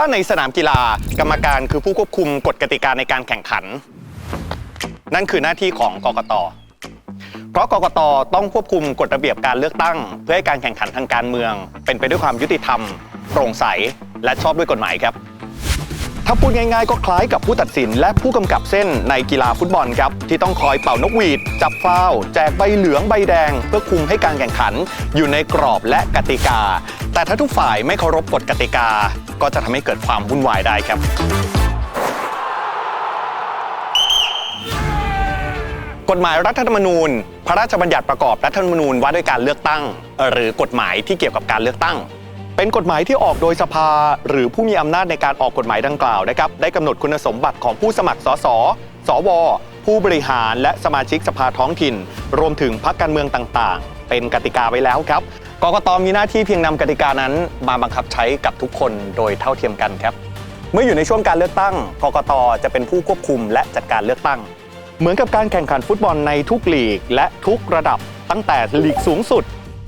ถ้าในสนามกีฬากรรมการคือผู้ควบคุมกฎกติกาในการแข่งขัน นั่นคือหน้าที่ของกกต เพราะกกตต้องควบคุมกฎระเบียบการเลือกตั้ง เพื่อให้การแข่งขันทางการเมือง เป็นไปด้วยความยุติธรรม โปร่งใส และชอบด้วยกฎหมายครับ ถ้าพูดง่ายๆ ก็คล้ายกับผู้ตัดสิน และผู้กำกับเส้นในกีฬาฟุตบอลครับ ที่ต้องคอยเป่านกหวีด จับฟาวแจกใบเหลืองใบแดง เพื่อคุมให้การแข่งขัน อยู่ในกรอบและกติกา แต่ถ้าทุกฝ่ายไม่เคารพกฎกติกา ก็จะทำให้เกิดความวุ่นวายได้ครับกฎหมายรัฐธรรมนูญ พระราชบัญญัติประกอบรัฐธรรมนูญว่าด้วยการเลือกตั้ง หรือกฎหมายที่เกี่ยวกับการเลือกตั้ง เป็นกฎหมายที่ออกโดยสภา หรือผู้มีอำนาจในการออกกฎหมายดังกล่าวนะครับ ได้กำหนดคุณสมบัติของผู้สมัครสสสว ผู้บริหารและสมาชิกสภาท้องถิ่น รวมถึงพรรคการเมืองต่างๆ เป็นกติกาไว้แล้วครับกกตมีหน้าที่เพียงนำกติกานั้น มาบังคับใช้กับทุกคนโดยเท่าเทียมกันครับ เมื่ออยู่ในช่วงการเลือกตั้งกกตจะเป็นผู้ควบคุมและจัดการเลือกตั้ง เหมือนกับการแข่งขันฟุตบอลในทุกลีก และทุกระดับตั้งแต่ลีกสูงสุด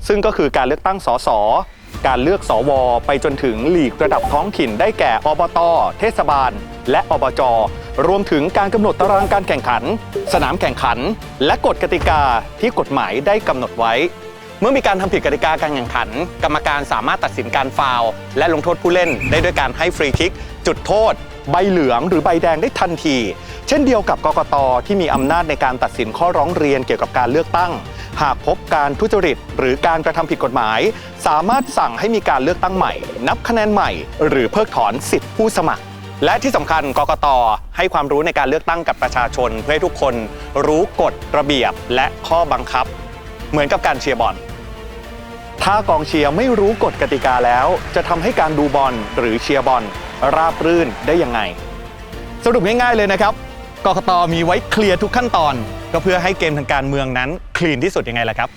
ซึ่งก็คือการเลือกตั้งสส การเลือกสว ไปจนถึงหลีกระดับท้องถิ่นได้แก่อบต เทศบาล และอบจ รวมถึงการกำหนดตารางการแข่งขัน สนามแข่งขัน และกฎกติกาที่กฎหมายได้กำหนดไว้ เมื่อมีการทำผิดกติกาการแข่งขัน กรรมการสามารถตัดสินการฟาวล์และลงโทษผู้เล่นได้ด้วยการให้ฟรีคิก จุดโทษ ใบเหลืองหรือใบแดงได้ทันที เช่นเดียวกับกกตที่มีอำนาจในการตัดสินข้อร้องเรียนเกี่ยวกับการเลือกตั้ง หากพบการทุจริต หรือการกระทำผิดกฎหมาย สามารถสั่งให้มีการเลือกตั้งใหม่ นับคะแนนใหม่ หรือเพิกถอนสิทธิผู้สมัคร และที่สำคัญกกตให้ความรู้ในการเลือกตั้งกับประชาชน เพื่อให้ทุกคนรู้กฎระเบียบและข้อบังคับ เหมือนกับการเชียร์บอลถ้ากองเชียร์ไม่รู้กฎกติกาแล้ว จะทำให้การดูบอลหรือเชียร์บอลราบรื่นได้ยังไง สรุปง่ายๆเลยนะครับ กกตมีไว้เคลียร์ทุกขั้นตอนก็เพื่อให้เกมทางการเมืองนั้นคลีนที่สุดยังไงล่ะครับ